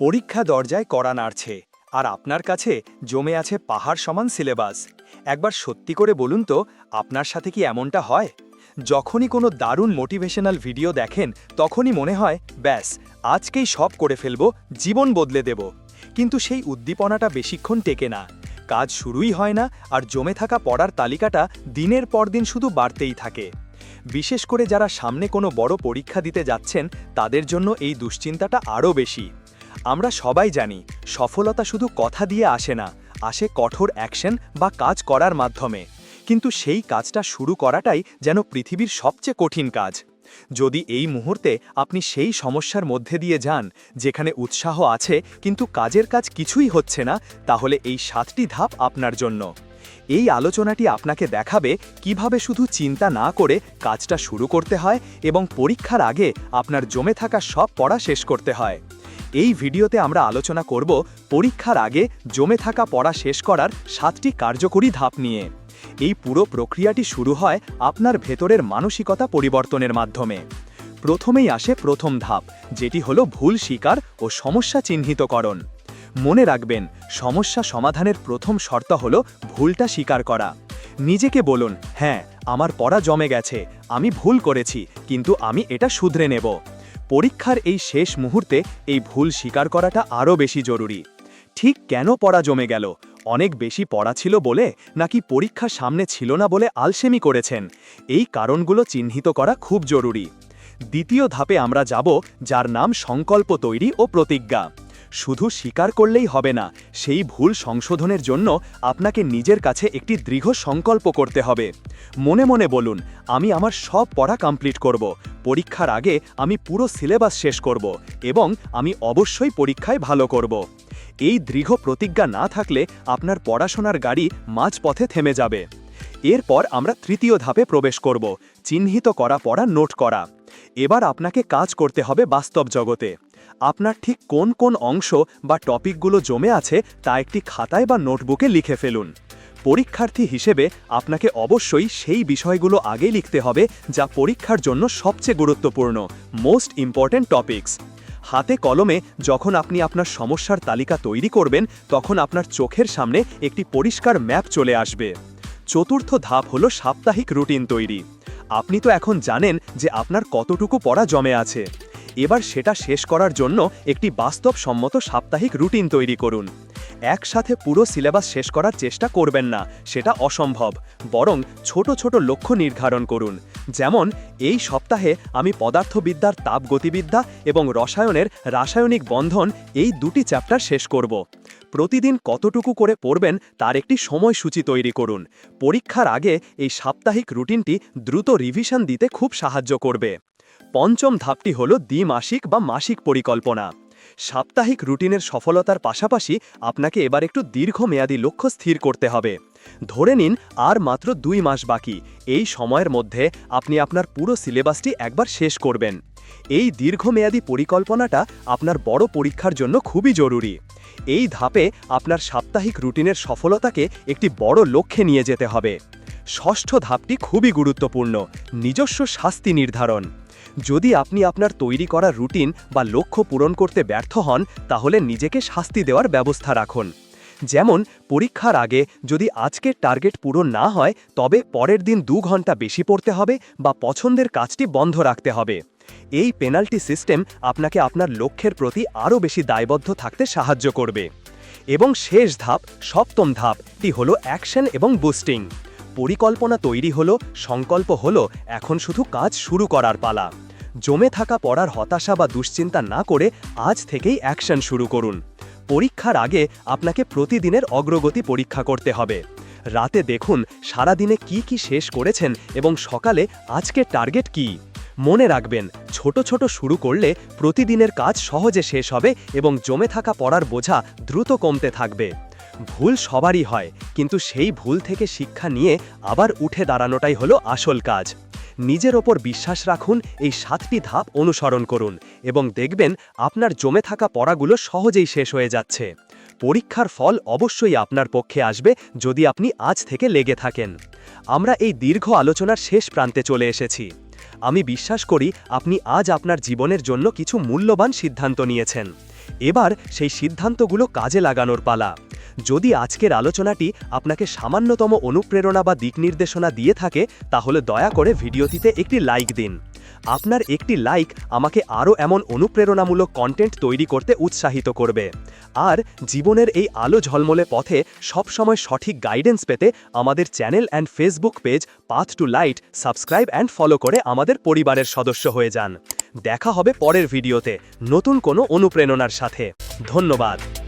পরীক্ষা দরজায় কড়া নাড়ছে। আর আপনার কাছে জমে আছে পাহাড় সমান সিলেবাস। একবার সত্যি করে বলুন তো, আপনার সাথে কি এমনটা হয়? যখনই কোনো দারুণ মোটিভেশনাল ভিডিও দেখেন, তখনই মনে হয়, ব্যাস, আজকেই সব করে ফেলব, জীবন বদলে দেব। কিন্তু সেই উদ্দীপনাটা বেশিক্ষণ টেকে না। কাজ শুরুই হয় না, আর জমে থাকা পড়ার তালিকাটা দিনের পর দিন শুধু বাড়তেই থাকে। বিশেষ করে যারা সামনে কোনো বড় পরীক্ষা দিতে যাচ্ছেন, তাদের জন্য এই দুশ্চিন্তাটা আরও বেশি। আমরা সবাই জানি, সফলতা শুধু কথা দিয়ে আসে না, আসে কঠোর অ্যাকশন বা কাজ করার মাধ্যমে। কিন্তু সেই কাজটা শুরু করাটাই যেন পৃথিবীর সবচেয়ে কঠিন কাজ। যদি এই মুহূর্তে আপনি সেই সমস্যার মধ্যে দিয়ে যান, যেখানে উৎসাহ আছে, কিন্তু কাজের কাজ কিছুই হচ্ছে না, তাহলে এই সাতটি ধাপ আপনার জন্য। এই আলোচনাটি আপনাকে দেখাবে কীভাবে শুধু চিন্তা না করে কাজটা শুরু করতে হয় এবং পরীক্ষার আগে আপনার জমে থাকা সব পড়া শেষ করতে হয়। এই ভিডিওতে আমরা আলোচনা করব পরীক্ষার আগে জমে থাকা পড়া শেষ করার সাতটি কার্যকরী ধাপ নিয়ে। এই পুরো প্রক্রিয়াটি শুরু হয় আপনার ভেতরের মানসিকতা পরিবর্তনের মাধ্যমে। প্রথমেই আসে প্রথম ধাপ, যেটি হলো ভুল স্বীকার ও সমস্যা চিহ্নিতকরণ। মনে রাখবেন, সমস্যা সমাধানের প্রথম শর্ত হল ভুলটা স্বীকার করা। নিজেকে বলুন হ্যাঁ আমার পড়া জমে গেছে, আমি ভুল করেছি, কিন্তু আমি এটা শুধরে নেব। পরীক্ষার এই শেষ মুহূর্তে এই ভুল স্বীকার করাটা আরও বেশি জরুরি। ঠিক কেন পড়া জমে গেল? অনেক বেশি পড়া ছিল বলে নাকি পরীক্ষা সামনে ছিল না বলে আলসেমি করেছেন? এই কারণগুলো চিহ্নিত করা খুব জরুরি। দ্বিতীয় ধাপে আমরা যাব, যার নাম সংকল্প তৈরি ও প্রতিজ্ঞা। শুধু স্বীকার করলেই হবে না, সেই ভুল সংশোধনের জন্য আপনাকে নিজের কাছে একটি দৃঢ় সংকল্প করতে হবে। মনে মনে বলুন, আমি আমার সব পড়া কমপ্লিট করব, পরীক্ষার আগে আমি পুরো সিলেবাস শেষ করব এবং আমি অবশ্যই পরীক্ষায় ভালো করব। এই দৃঢ় প্রতিজ্ঞা না থাকলে আপনার পড়াশোনার গাড়ি মাঝপথে থেমে যাবে। এরপর আমরা তৃতীয় ধাপে প্রবেশ করব, চিহ্নিত করা পড়া নোট করা। এবার আপনাকে কাজ করতে হবে বাস্তব জগতে। আপনার ঠিক কোন কোন অংশ বা টপিকগুলো জমে আছে তা একটি খাতায় বা নোটবুকে লিখে ফেলুন। পরীক্ষার্থী হিসেবে আপনাকে অবশ্যই সেই বিষয়গুলো আগে লিখতে হবে যা পরীক্ষার জন্য সবচেয়ে গুরুত্বপূর্ণ মোস্ট ইম্পর্ট্যান্ট টপিকস হাতে কলমে যখন আপনি আপনার সমস্যার তালিকা তৈরি করবেন, তখন আপনার চোখের সামনে একটি পরিষ্কার ম্যাপ চলে আসবে। চতুর্থ ধাপ হলো সাপ্তাহিক রুটিন তৈরি। আপনি তো এখন জানেন যে আপনার কতটুকু পড়া জমে আছে। এবার সেটা শেষ করার জন্য একটি বাস্তবসম্মত সাপ্তাহিক রুটিন তৈরি করুন। একসাথে পুরো সিলেবাস শেষ করার চেষ্টা করবেন না, সেটা অসম্ভব। বরং ছোট ছোট লক্ষ্য নির্ধারণ করুন। যেমন, এই সপ্তাহে আমি পদার্থবিদ্যার তাপগতিবিদ্যা এবং রসায়নের রাসায়নিক বন্ধন এই দুটি চ্যাপ্টার শেষ করব। প্রতিদিন কতটুকু করে পড়বেন তার একটি সময়সূচি তৈরি করুন। পরীক্ষার আগে এই সাপ্তাহিক রুটিনটি দ্রুত রিভিশন দিতে খুব সাহায্য করবে। পঞ্চম ধাপটি হল দ্বিমাসিক বা মাসিক পরিকল্পনা। সাপ্তাহিক রুটিনের সফলতার পাশাপাশি আপনাকে এবার একটু দীর্ঘমেয়াদী লক্ষ্য স্থির করতে হবে। ধরে নিন আর মাত্র দুই মাস বাকি, এই সময়ের মধ্যে আপনি আপনার পুরো সিলেবাসটি একবার শেষ করবেন। এই দীর্ঘমেয়াদী পরিকল্পনাটা আপনার বড় পরীক্ষার জন্য খুবই জরুরি। এই ধাপে আপনার সাপ্তাহিক রুটিনের সফলতাকে একটি বড় লক্ষ্যে নিয়ে যেতে হবে। ষষ্ঠ ধাপটি খুবই গুরুত্বপূর্ণ, নিজস্ব শাস্তি নির্ধারণ। যদি আপনি আপনার তৈরি করা রুটিন বা লক্ষ্য পূরণ করতে ব্যর্থ হন, তাহলে নিজেকে শাস্তি দেওয়ার ব্যবস্থা রাখুন। যেমন, পরীক্ষার আগে যদি আজকের টার্গেট পূরণ না হয়, তবে পরের দিন দু ঘণ্টা বেশি পড়তে হবে বা পছন্দের কাজটি বন্ধ রাখতে হবে। এই পেনাল্টি সিস্টেম আপনাকে আপনার লক্ষ্যের প্রতি আরও বেশি দায়বদ্ধ থাকতে সাহায্য করবে। এবং শেষ ধাপ, সপ্তম ধাপটি হল অ্যাকশন এবং বুস্টিং। পরিকল্পনা তৈরি হলো, সংকল্প হলো, এখন শুধু কাজ শুরু করার পালা। জমে থাকা পড়ার হতাশা বা দুশ্চিন্তা না করে আজ থেকেই অ্যাকশন শুরু করুন। পরীক্ষার আগে আপনাকে প্রতিদিনের অগ্রগতি পরীক্ষা করতে হবে। রাতে দেখুন সারাদিনে কি কি শেষ করেছেন এবং সকালে আজকের টার্গেট কি। মনে রাখবেন, ছোট ছোট শুরু করলে প্রতিদিনের কাজ সহজে শেষ হবে এবং জমে থাকা পড়ার বোঝা দ্রুত কমতে থাকবে। ভুল সবারই হয়, কিন্তু সেই ভুল থেকে শিক্ষা নিয়ে আবার উঠে দাঁড়ানোটাই হলো আসল কাজ। নিজের ওপর বিশ্বাস রাখুন, এই সাতটি ধাপ অনুসরণ করুন এবং দেখবেন আপনার জমে থাকা পড়াগুলো সহজেই শেষ হয়ে যাচ্ছে। পরীক্ষার ফল অবশ্যই আপনার পক্ষে আসবে যদি আপনি আজ থেকে লেগে থাকেন। আমরা এই দীর্ঘ আলোচনার শেষ প্রান্তে চলে এসেছি। আমি বিশ্বাস করি আপনি আজ আপনার জীবনের জন্য কিছু মূল্যবান সিদ্ধান্ত নিয়েছেন। এবার সেই সিদ্ধান্তগুলো কাজে লাগানোর পালা। যদি আজকের আলোচনাটি আপনাকে সামান্যতম অনুপ্রেরণা বা দিক নির্দেশনা দিয়ে থাকে, তাহলে দয়া করে ভিডিওটিতে একটি লাইক দিন। আপনার একটি লাইক আমাকে আরও এমন অনুপ্রেরণামূলক কন্টেন্ট তৈরি করতে উৎসাহিত করবে। আর জীবনের এই আলো ঝলমলে পথে সবসময় সঠিক গাইডেন্স পেতে আমাদের channel and Facebook page path to light subscribe and follow করে আমাদের পরিবারের সদস্য হয়ে যান। দেখা হবে পরের ভিডিওতে নতুন কোনো অনুপ্রেরণার সাথে। ধন্যবাদ।